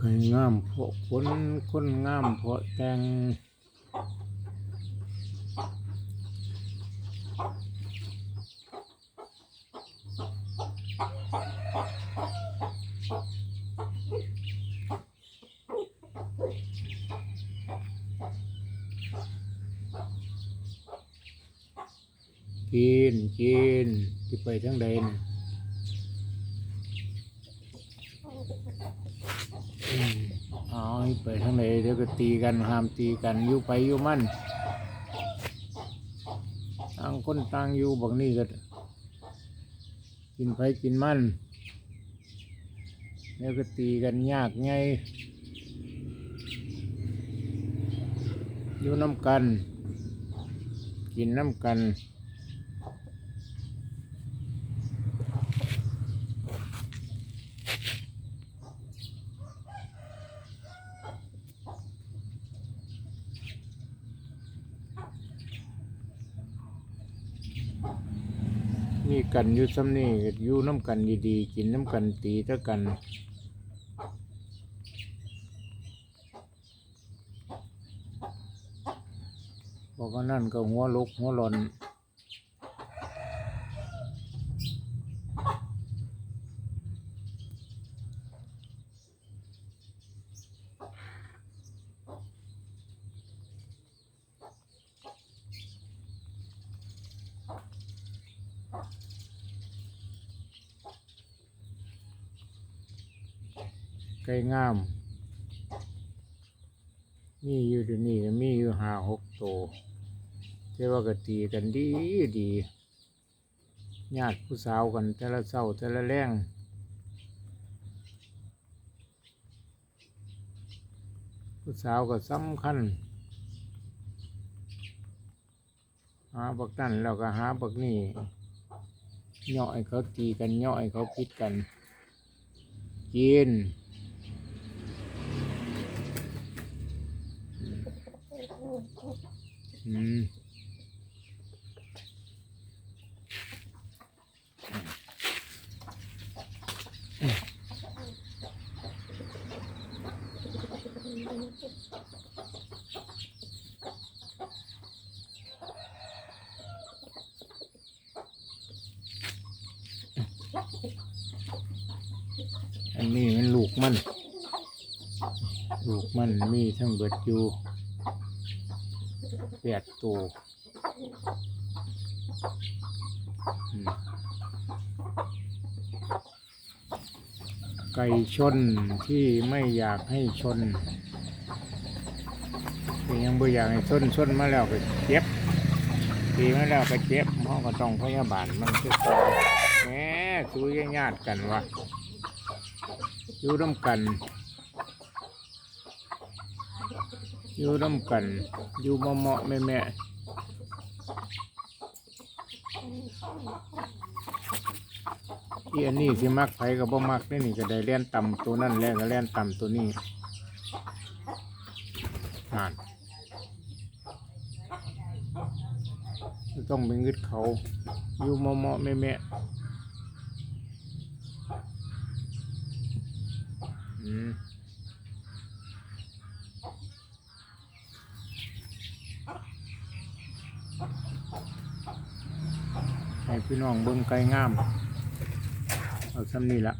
คยงามเพราะคนคนงามเพราะแต่ง กินกินที่ไปทั้งใดนะอืมเอาให้ไปทั้งใดเดี๋ยวก็ตีกันห้ามตีกันอยู่ไปอยู่มันต่างคนต่างอยู่บางนี่ก็กินไปกินมันเดี๋ยวก็ตีกันยากไงอยู่น้ำกัน กินน้ำกัน นี่กันอยู่ซ้ำนี่อยู่น้ำกันดีๆ กินน้ำกันตีตะกันบอกว่านั่นก็หัวลุกหัวหลอน ไก่งาม มีอยู่เดี๋ยวนี้ก็มีอยู่ห้าหกตัวแต่ว่าก็ตีกันดีดีญาติผู้สาวกันแต่ละเศร้าแต่ละแรงผู้สาวก็สำคัญ หาบักนั่นแล้วก็หาบักนี่ย่อให้เขาตีกันย่อให้เขาพิดกันกิน อืมอันนี้มันลูกมัน ลูกมันมีทั้งเบิดอยู่ แปดตัวไก่ชนที่ไม่อยากให้ชนอยังไม่อยากให้ชนชนมาแล้วก็เจ็บตีมาแล้วก็เจ็บห้องก็ต้องพยาบาลมันคือแหมสู้ยังญาติกันวะอยู่ร่วมกัน อยู่ร่วมกัน อยู่มาเหมาะแม่แม่ที่อันนี้สิมักไผกับบ่มักนี่นี่ก็ได้เล่นต่ำตัวนั่นแล้วก็เล่นต่ำตัวนี้อ่านต้องไปงึดเขา อยู่มาเหมาะแม่แม่อืม พี่น้องเบิ่งไก่งาม เอาซ้ำนี่ละ